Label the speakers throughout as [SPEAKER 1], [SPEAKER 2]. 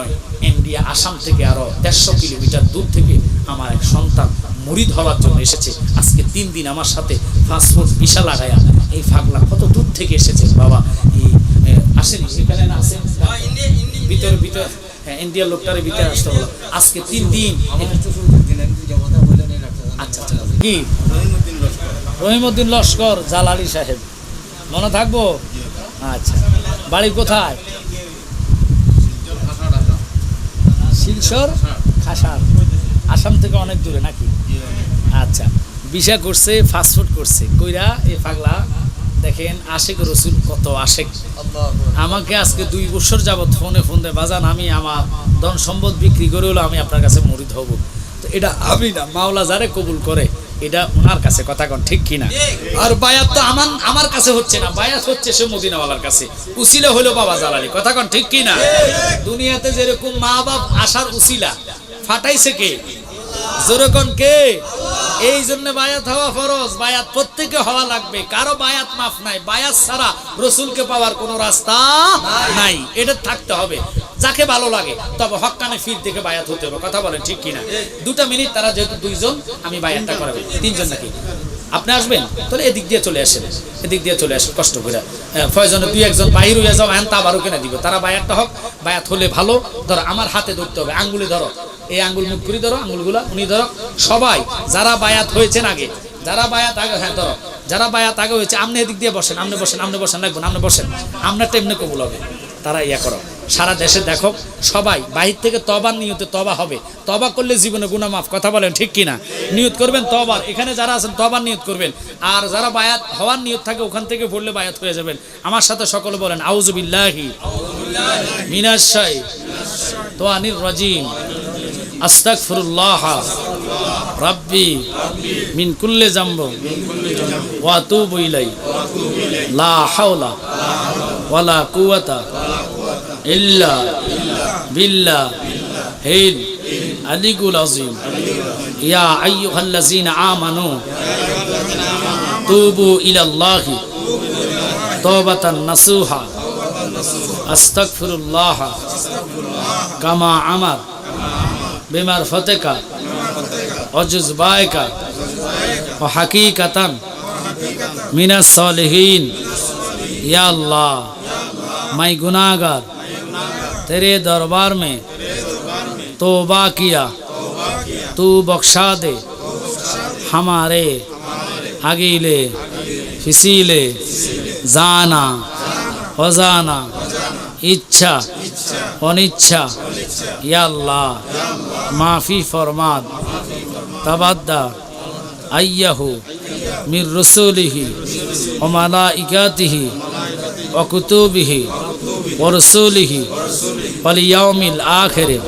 [SPEAKER 1] নয় ইন্ডিয়া আসাম থেকে আরও দেড়শো কিলোমিটার দূর থেকে আমার এক সন্তান মুরিদ হওয়ার জন্য এসেছে। আজকে তিন দিন আমার সাথে পাসপোর্ট বিশাল লাগায়া এই ফাগলা কত দূর থেকে এসেছে বাবা? এই আসেনি? সেখানে না আসেন? ভিতরে ভিতরে হ্যাঁ ইন্ডিয়ার লোকটারে ভিতরে আসতে হলো আজকে তিন দিন আচ্ছা আচ্ছা। কি? রহিমউদ্দিন লস্কর, জালালি সাহেব। মনে থাকব? আচ্ছা। বাড়ি কোথায়? শিলচর খাসার আসাম থেকে অনেক দূরে নাকি? আচ্ছা বিষা করছে ফাস্টফুড করছে। কইরা এ পাগলা, দেখেন, আশেক রসুল কত আশেক। আমাকে আজকে দুই বছর যাবৎ ফোনে ফোন দেয়, বাজান, আমি আমার ধন সম্পদ বিক্রি করে হলো আমি আপনার কাছে মরিদ হব। তো এটা আমি না, মাওলা যারে কবুল করে। এটা ওনার কাছে কথা কন ঠিক কিনা? আর বায়াত তো আমার আমার কাছে হচ্ছে না বায়াত হচ্ছে সে মদিনাওয়ালার কাছে। উসিলা হলো বাবা জালালি কথা কন ঠিক কিনা? দুনিয়াতে যেরকম মা বাপ আসার উসিলা ফাটাইছে কে? যেরকম কে? এই জন্য বায়াত হওয়া ফরজ। বায়াত প্রত্যেকে হওয়া লাগবে। কারও বায়াত মাফ নাই। বায়াত ছাড়া রসুলকে পাওয়ার কোনো রাস্তা নাই। এটা থাকতে হবে। যাকে ভালো লাগে, তবে হকানে ফির দেখে বায়াত হতে হবে। কথা বলেন ঠিক কিনা? দুটা মিনিট তারা যেহেতু দুইজন, আমি বায়াতটা করাবো। তিনজন নাকি? আপনি আসবেন? তাহলে এদিক দিয়ে চলে আসেন। এদিক দিয়ে চলে আসেন, কষ্ট করে। ফয়জনে দুই একজন বাহির হয়ে যাও এখন তা আবারও কেনে দিব। তারা বায়াতটা হোক, বায়াত হলে ভালো। ধরো, আমার হাতে ধরতে হবে। আঙ্গুলে ধরো। এই আঙ্গুল মুখ করে ধরো, আঙ্গুলগুলা, উনি ধরো, সবাই, যারা বায়াত হয়েছেন আগে, যারা বায়াত আগে হ্যাঁ ধরো, যারা বায়াত আগে হয়েছে আপনি এদিক দিয়ে বসেন আপনি বসেন আপনি বসেন লাগবেন আপনি বসেন আপনার এমনি কবুল হবে, তারা ইয়া করো, সারা দেশে দেখো, সবাই, বাহির থেকে তবার নিয়তে তবা হবে, তবা করলে জীবনে গুণা মাফ, কথা বলেন ঠিক কিনা, নিয়ত করবেন তবার, এখানে যারা আছেন তবার নিয়ত করবেন, আর যারা বায়াত হওয়ার নিয়ত থাকে, ওখান থেকে পড়লে বায়াত হয়ে যাবেন, আমার সাথে সকলে বলেন আউজুবিল্লাহি মিনাশাই তোয়ানির রাজিম আস্তাগফিরুল্লাহ রাব্বি মিন কুল্লি জামব ওয়া আতুবু ইলাই লা হাওলা ওয়ালা কুওয়াতা ইল্লা বিল্লাহ হিল আলিকুল আজিম ইয়া আইয়ুহাল্লাযীনা আমানু তুবু ইলাল্লাহি তাওবাতান নাসুহা আস্তাগফিরুল্লাহ কামা আমার बेमारफत का, और जज्बाए का, और हकीकता मिना सालहीन। या अल्लाह, मैं गुनागार तेरे दरबार में तोबा किया। तू बख्शा दे। हमारे अगीले फिसीले, जाना वजाना ইচ্ছা, অনিচ্ছা, ইয়া আল্লাহ, মাফি ফরমাদ, তাবাদ্দা, আইয়াহু, মির রসুলিহি, ও মালাইকাতিহি অকুতুবিহি কুতুবিহি, ও রসুলিহি ওয়ালিয়াউমিল আখিরে,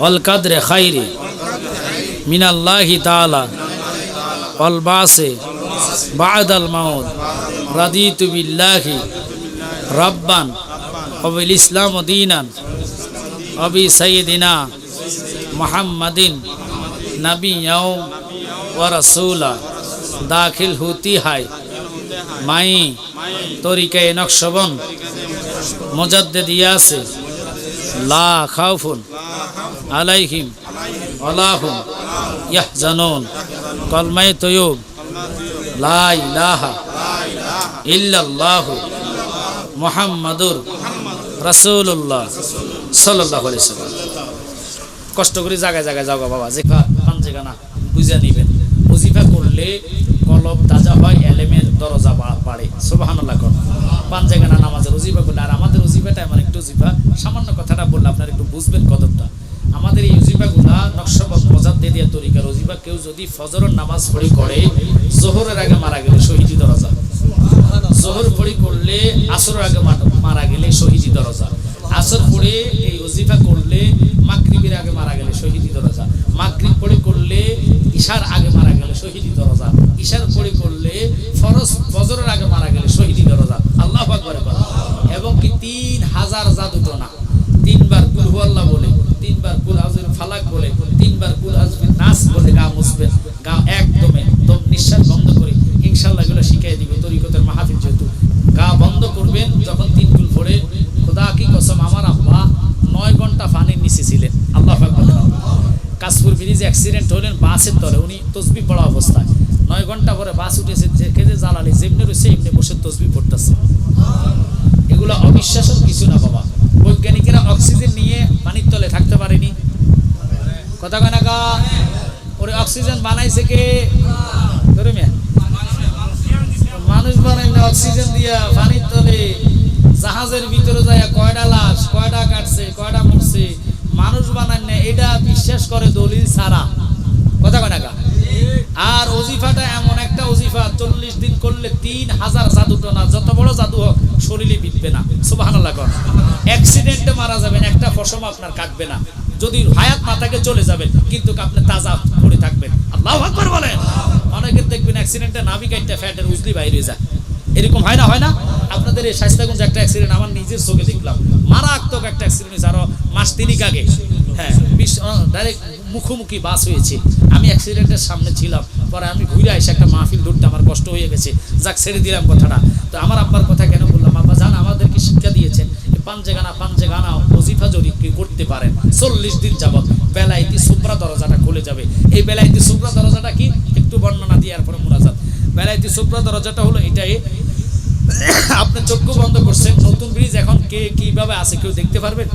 [SPEAKER 1] ওয়াল কদরে খাইরে, মিনাল্লাহি তাআলা, ওয়াল বাসে, বাদাল মাউদ রাদিতু বিল্লাহি রব্বান, অবিল ইসলাম দিনান, অবি সৈয়দিনা মোহাম্মদিন নবী ও রসুলা। দাখিল হুতি হাই মাই তরিকে নকশবন, মুজদ্দেদ ইয়াসে, লা খাউফুন আলাইহিম আলাহুম ইয়াহজানুন। কলমাই তয়ুব, লা ইলাহা ইল্লাল্লাহু মোহাম্মদুর আলাইহি সাল্লাম। কষ্ট করে জায়গায় জায়গায় যাও বাবা পান জায়গা না বুঝে নিবেন। ওজিফা করলে কলব তাজা হয়, এলেমের দরজা বাড়ে। সুবহানাল্লাহ কর। পান না, নামাজের ওজিফা করলে। আর আমাদের ওজিফাটা এমন একটু ওজিফা, সামান্য কথাটা বললে আপনারা একটু বুঝবেন কদরটা। আমাদের এই ওজিফাগুলা নকশবন্দ মজাদ দিয়ে তরিকার ওজিফা। কেউ যদি ফজরের নামাজ পড়ে করে, জোহরের আগে মারা গেলে শহীদি দরজা। জোহর পড়ি করলে আসর আগে মারা গেলে শহীদি দরজা। আসর পড়ে এই ওজিফা করলে, মাগরিবের আগে মারা গেলে শহীদি দরজা। মাগরিব পড়ে করলে, ঈশার আগে মারা গেলে শহীদি দরজা। ঈশার পড়ে করলে, ফরজ ফজরের আগে মারা গেলে শহীদি দরজা। আল্লাহ আকবার এবং কি তিন হাজার জাদু না তিনবার কুল আল্লাহ বলে তিনবার কুল হাজুর ফালাক বলে তিনবার কুল হাজুর নাস বলে গা মুসবেন গা একদমে দম নিঃশ্বাস বন্ধ করে ইনশাল্লাহ এগুলো শিখাই দিবে তরিকতের মাহফিল যেহেতু গা বন্ধ করবেন যখন তিন কুল পড়ে খোদা কি কসম আমার আব্বা নয় ঘণ্টা ব্রিজ অ্যাক্সিডেন্ট হলেন, বাসের তলে, উনি তসবি পড়া অবস্থায়। নয় ঘণ্টা পরে বাস উঠেছে যে জ্বালালি, যেমনি রয়েছে এমনি বসে তসবি পড়তেছে। এগুলো অবিশ্বাসের কিছু না বাবা। বৈজ্ঞানিকেরা অক্সিজেন নিয়ে পানির তলে থাকতে পারেনি। কথা কয় না কা ওরে অক্সিজেন বানাইছে কে? ধরে মিয়া মানুষ বানাই না, অক্সিজেন দিয়া পানির তলে। জাহাজের ভিতরে যায় কয়টা লাশ কয়টা কাটছে কয়টা মরছে? মানুষ বানান না, এটা বিশ্বাস করে দলিল ছাড়া। কথা কয় না আর অজিফাটা এমন একটা অজিফা, চল্লিশ দিন করলে তিন হাজার জাদু টানা যত বড় জাদু হোক শরীরে বিধবে না। সুবাহ অ্যাক্সিডেন্টে মারা যাবেন, একটা ফসম আপনার কাটবে না। যদি হায়াত মাথাকে চলে যাবেন, কিন্তু আপনি তাজা করে থাকবেন। আল্লাহ আকবার বলেন। অনেকের দেখবেন অ্যাক্সিডেন্টে নাবিকাইটা ফ্যাটের উজলি বাইরে যায়। এরকম হয় না হয় না? আপনাদের এই স্বাস্থ্যগঞ্জ একটা অ্যাক্সিডেন্ট আমার নিজের চোখে দেখলাম। মারাত্মক একটা অ্যাক্সিডেন্ট আরও মাস তিনিক আগে। হ্যাঁ ডাইরেক্ট মুখোমুখি বাস হয়েছে। আমি অ্যাক্সিডেন্টের সামনে ছিলাম। পরে আমি ঘুরে এসে একটা মাহফিল ধরতে আমার কষ্ট হয়ে গেছে। যাক, ছেড়ে দিলাম কথাটা। তো আমার আব্বার কথা কেন বললাম? আব্বা জান, আমাদেরকে শিক্ষা দিয়েছেন পাঞ্জে গানা পাঞ্জে গানা ওজিফা যদি কেউ করতে পারেন চল্লিশ দিন যাবত বেলাইতি সুপ্রা দরজাটা খুলে যাবে। এই বেলাইতি সুপ্রা দরজাটা কি? একটু বর্ণনা দিয়ে এরপরে মোনাজাত বেলাইতি সুপ্রা দরজাটা হলো এটাই। আপনি চক্ষু বন্ধ করছেন, নতুন ব্রিজ এখন কে কীভাবে আছে, কেউ দেখতে পারবেন?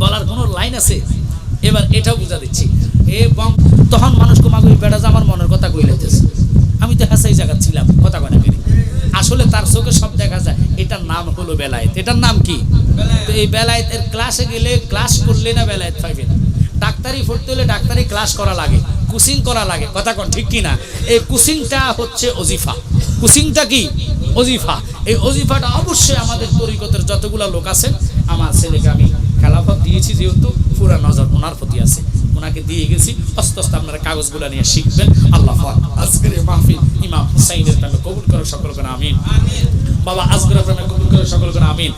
[SPEAKER 1] বলার কোনো লাইন আছে, এবার এটাও বুঝা দিচ্ছি। এবং তখন মানুষ কুমাগো বেড়া আমার মনের কথা কই লাইতেছে আমি তো হ্যাঁ সেই জায়গা ছিলাম, কথা কয় না আসলে তার চোখে সব দেখা যায়, এটার নাম হলো বেলায়েত। এটার নাম কি? তো এই বেলায়েতের ক্লাসে গেলে ক্লাস করলে না বেলায়েত পাইবে না। ডাক্তারি পড়তে হলে ডাক্তারি ক্লাস করা লাগে কুসিং করা লাগে, কথা কোন ঠিক কি না এই কুসিংটা হচ্ছে অজিফা। কুসিংটা কি? অজিফা। এই অজিফাটা অবশ্যই আমাদের তরিকতের যতগুলো লোক আছে আমার ছেলেকে আমি দিয়েছি যেহেতু পুরা নজর ওনার প্রতি আছে। ওনাকে দিয়ে গেছি। আস্তে আস্তে আপনারা কাগজগুলো নিয়ে শিখবেন। আল্লাহ আজকের মাহফিল ইমাম হুসাইনের নামে কবুল করে সকল করে আমিন। বাবা, আজকের নামে কবুল করে সকল করে আমিন।